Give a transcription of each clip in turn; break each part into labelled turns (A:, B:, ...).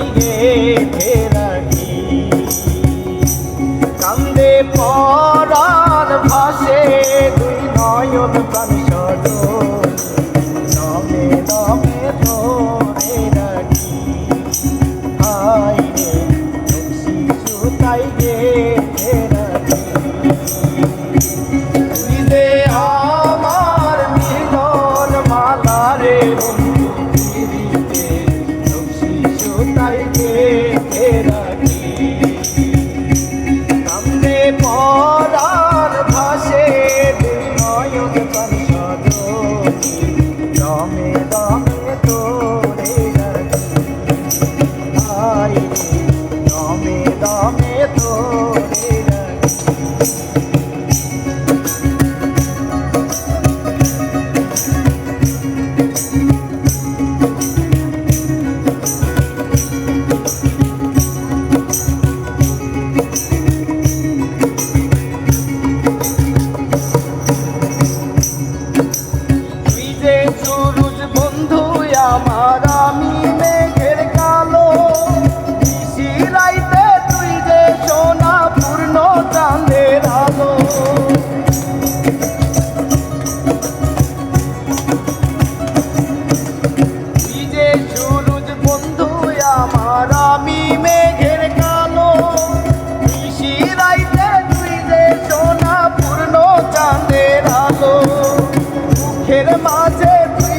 A: गे थे আমার আমি মেঘের কালো। রাইতে তুই যে সোনা আলো। সুরুজ বন্ধু, আমার আমি মেঘের রাইতে তুই যে সোনা পূর্ণ চাঁদের আলো মাঝে তুই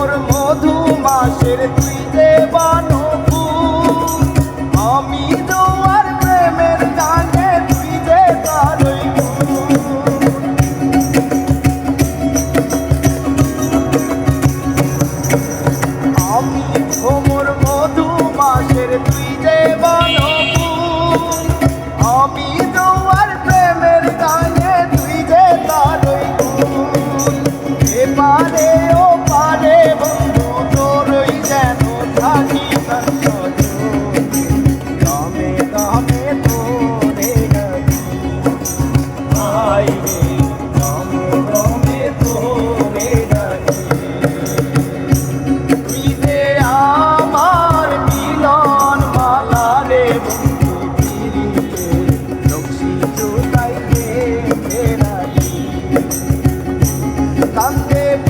A: মোর মধু মাসের তুই যে বানু আমি তোমার প্রেমের গানে তুই যে তারই আমি মোর মধু মাসের তুই যে বানু আমি তোমার প্রেমের গানে তুই যে তারই এবারে ও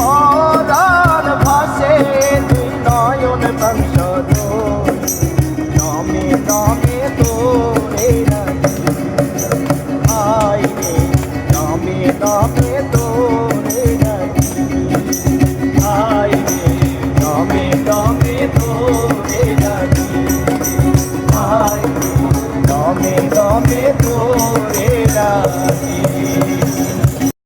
A: Oh,